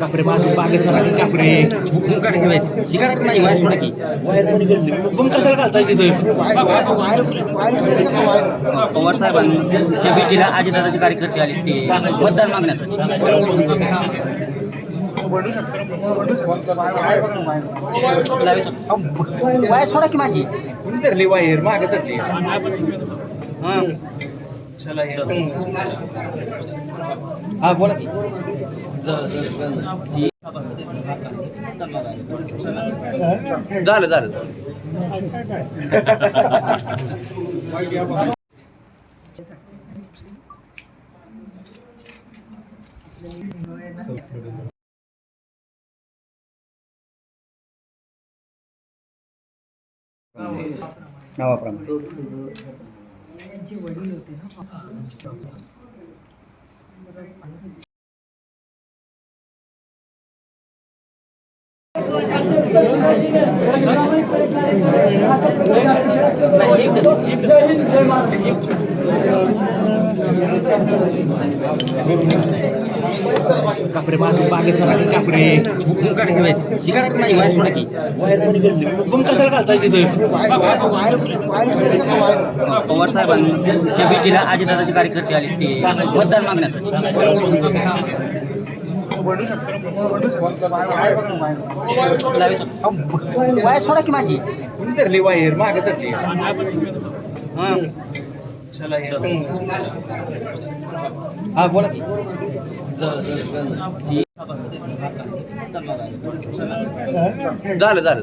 कापरे माझं बागेसरांनी कापरे. मुंकाट घेवायचं शिकाडत नाही वायर सोडा की. वायर कोणी गेली पण कशाला घालताय तिथे? पवार साहेबांच्या भेटीला अजितदादाचे कार्यकर्ते आले ते मतदान मागण्यासाठी. वायर सोडा की माझी कुणी धरली वायर मागे धरली हां हा बोला की झालं झालं नावाप्रमाणे. कापरे माझं कापरे मुंकाट घेवायचं शिकाडत नाही वायर सोडा की. वायर कोणी गेली? कशाला घालताय तिथे. पवार साहेबांच्या भेटीला अजितदादाचे कार्यकर्ते आले ते मतदान मागण्यासाठी. वायर सोडा की माझी धरली वायर मागे धरली हां बोला की ती- झालं झालं